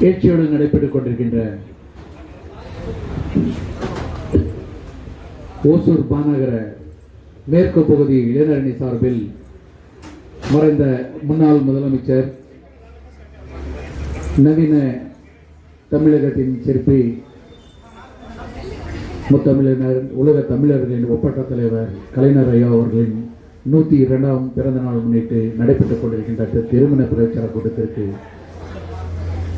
எழுச்சியோடு நடைபெற்றுக் கொண்டிருக்கின்ற ஓசூர் மாநகர மேற்கு பகுதி இளைஞரணி சார்பில் மறைந்த முன்னாள் முதலமைச்சர் நவீன தமிழகத்தின் சிற்பி முத்தமிழர் உலக தமிழர்களின் ஒப்பற்ற தலைவர் கலைஞர் ஐயா அவர்களின் நூற்றி இரண்டாம் பிறந்த நாள் முன்னிட்டு நடைபெற்றுக் கொண்டிருக்கின்ற திருமண பிரச்சார கூட்டத்திற்கு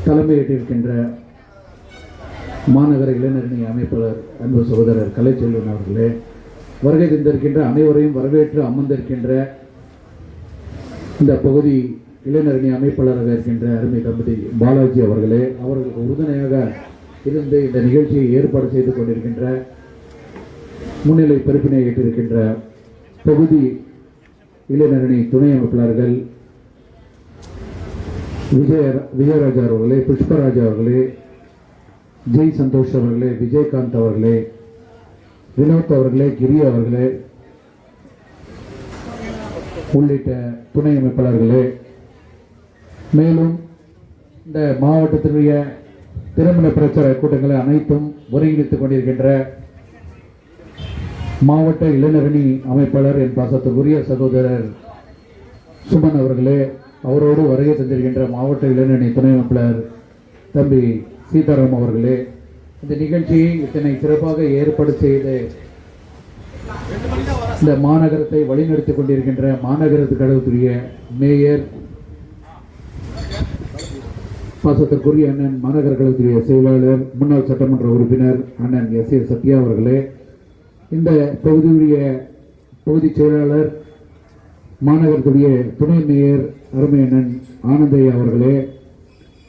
தலைமையேற்றிருக்கின்ற மாநகர இளைஞரணி அமைப்பாளர் அன்பு சகோதரர் கலைச்செல்வன் அவர்களே வருகை தந்திருக்கின்ற அனைவரையும் வரவேற்று அமர்ந்திருக்கின்ற இந்த பகுதி இளைஞரணி அமைப்பாளராக இருக்கின்ற அருமை தம்பதி பாலாஜி அவர்களே அவர்களுக்கு உறுதுணையாக இருந்து இந்த நிகழ்ச்சியை ஏற்பாடு செய்து கொண்டிருக்கின்ற முன்னிலை பொறுப்பினை ஏற்றிருக்கின்ற பகுதி இளைஞரணி துணை அமைப்பாளர்கள் விஜய விஜயராஜா அவர்களே புஷ்பராஜா அவர்களே ஜெய் சந்தோஷ் அவர்களே விஜயகாந்த் அவர்களே வினோத் அவர்களே கிரி அவர்களே உள்ளிட்ட துணை அமைப்பாளர்களே மேலும் இந்த மாவட்டத்தினுடைய திருமண பிரச்சார கூட்டங்களை அனைத்தும் ஒருங்கிணைத்துக் கொண்டிருக்கின்ற மாவட்ட இளைஞரணி அமைப்பாளர் என் பாசத்துக்குரிய சகோதரர் சுமன் அவர்களே அவரோடு வருகை தந்திருக்கின்ற மாவட்ட இளைஞரணி துணை அமைப்பாளர் தம்பி சீதாராம் அவர்களே இந்த நிகழ்ச்சியை இத்தனை சிறப்பாக ஏற்பாடு செய்து இந்த மாநகரத்தை வழிநடத்திக் கொண்டிருக்கின்ற மாநகரத்துக்கு கழகத்துடைய மேயர் பாசத்திற்குரிய அண்ணன் மாநகர கழகத்துடைய செயலாளர் முன்னாள் சட்டமன்ற உறுப்பினர் அண்ணன் எஸ் ஏ சத்யா அவர்களே இந்த பகுதியுடைய பகுதி செயலாளர் மாநகரத்துடைய துணை மேயர் அருமையண்ணன் ஆனந்தையா அவர்களே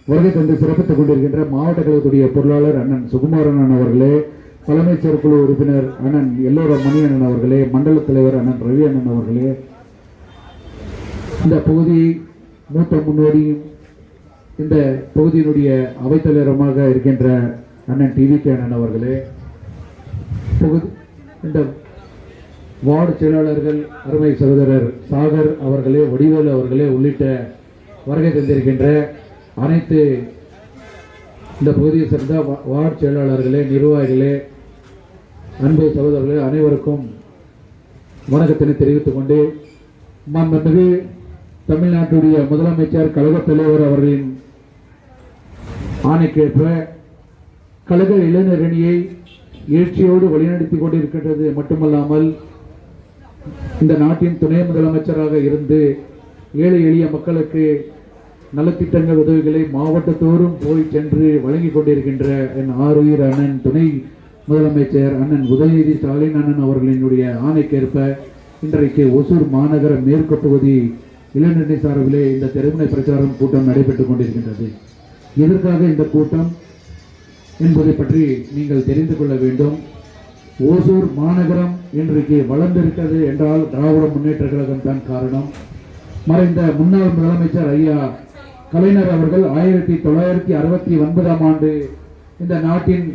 வருகை தந்து சிறப்பித்துக் கொண்டிருக்கின்ற மாவட்ட கழகத்துடைய பொருளாளர் அண்ணன் சுகுமாரணன் அவர்களே தலைமைச் செயற்குழு உறுப்பினர் அண்ணன் எல்லோர மணியண்ணன் அவர்களே மண்டல தலைவர் அண்ணன் ரவி அண்ணன் அவர்களே இந்த பகுதி மூத்த முன்னோடியும் இந்த பகுதியினுடைய அவைத்தலைவரமாக இருக்கின்ற அண்ணன் டிவி கே அண்ணன் அவர்களே பகுதி இந்த வார்டு செயலாளர்கள் அருமை சகோதரர் சாகர் அவர்களே வடிவேலு அவர்களே உள்ளிட்ட வருகை தந்திருக்கின்ற அனைத்து இந்த பகுதியை சேர்ந்த வா- வார்டு செயலாளர்களே நிர்வாகிகளே அன்பு சகோதரர்களே அனைவருக்கும் வணக்கத்தினை தெரிவித்துக் கொண்டு மன்மிகு தமிழ்நாட்டுடைய முதலமைச்சர் கழகத் தலைவர் அவர்களின் ஆணைக்கேற்ப கழக இளைஞரணியை எழுச்சியோடு வழிநடத்தி கொண்டிருக்கின்றது. மட்டுமல்லாமல் இந்த நாட்டின் துணை முதலமைச்சராக இருந்து ஏழை எளிய மக்களுக்கு நலத்திட்டங்கள் உதவிகளை மாவட்டத்தோறும் போய் சென்று வழங்கி கொண்டிருக்கின்ற என் ஆறுயிர் அண்ணன் துணை முதலமைச்சர் அண்ணன் உதயநிதி ஸ்டாலின் அண்ணன் அவர்களினுடைய ஆணைக்கேற்ப இன்றைக்கு ஒசூர் மாநகர மேற்கு பகுதி இளைஞரணி சார்பிலே இந்த தெருமுனை பிரச்சாரம் கூட்டம் நடைபெற்றுக் கொண்டிருக்கின்றது. எதற்காக இந்த கூட்டம் என்பதை பற்றி நீங்கள் தெரிந்து கொள்ள வேண்டும். ஓசூர் மாநகரம் இன்றைக்கு வளர்ந்திருக்கிறது என்றால் திராவிட முன்னேற்ற கழகம் தான் காரணம். மறைந்த முன்னாள் முதலமைச்சர் ஐயா கலைஞர் அவர்கள் ஆயிரத்தி தொள்ளாயிரத்தி அறுபத்தி ஒன்பதாம் ஆண்டு இந்த நாட்டின்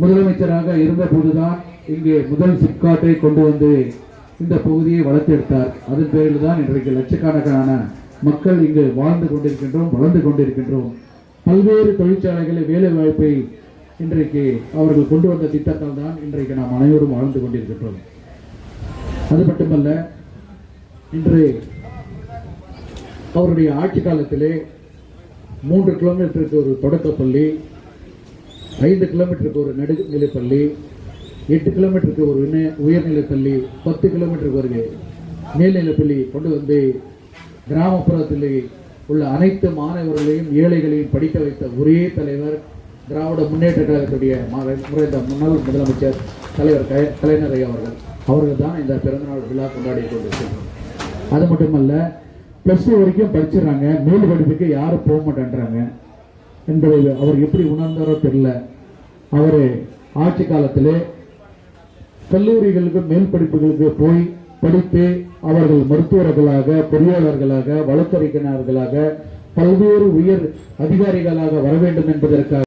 முதலமைச்சராக இருந்தபோதுதான் இங்கே முதல் சிப்காட்டை கொண்டு வந்து இந்த பகுதியை வளர்த்தெடுத்தார். அதன் பேரில் தான் இன்றைக்கு லட்சக்கணக்கான மக்கள் இங்கு வாழ்ந்து கொண்டிருக்கின்றோம் வளர்ந்து கொண்டிருக்கின்றோம். பல்வேறு தொழிற்சாலைகளை வேலை வாய்ப்பை இன்றைக்கு அவர்கள் கொண்டு வந்த திட்டத்தால் தான் இன்றைக்கு நாம் அனைவரும் வாழ்ந்து கொண்டிருக்கின்றோம். அது மட்டுமல்ல இன்று அவருடைய ஆட்சி காலத்திலே மூன்று கிலோமீட்டருக்கு ஒரு தொடக்கப்பள்ளி ஐந்து கிலோமீட்டருக்கு ஒரு நடுநிலைப்பள்ளி எட்டு கிலோமீட்டருக்கு ஒரு உயர்நிலைப்பள்ளி பத்து கிலோமீட்டருக்கு ஒரு மேல்நிலைப்பள்ளி கொண்டு வந்து கிராமப்புறத்தில் உள்ள அனைத்து மாணவர்களையும் ஏழைகளையும் படிக்க வைத்த ஒரே தலைவர் திராவிட முன்னேற்ற கழகத்துடைய முறைந்த முன்னாள் முதலமைச்சர் தலைவர் க- கலைஞர் ஐயா அவர்கள். அவர்கள் தான் இந்த பிறந்தநாள் விழா கொண்டாடி கொண்டிருக்கிறோம் அது மட்டுமல்ல ப்ளஸ் டூ வரைக்கும் படிச்சிடுறாங்க. மேல் படிப்புக்கு யாரும் போக மாட்டேன்றாங்க. என்பதை அவர் எப்படி உணர்ந்தாரோ தெரியல. அவர் ஆட்சி காலத்திலே கல்லூரிகளுக்கு மேல் படிப்புகளுக்கு போய் படித்து அவர்கள் மருத்துவர்களாக பொறியாளர்களாக வழக்கறிஞர்களாக பல்வேறு உயர் அதிகாரிகளாக வர வேண்டும் என்பதற்காக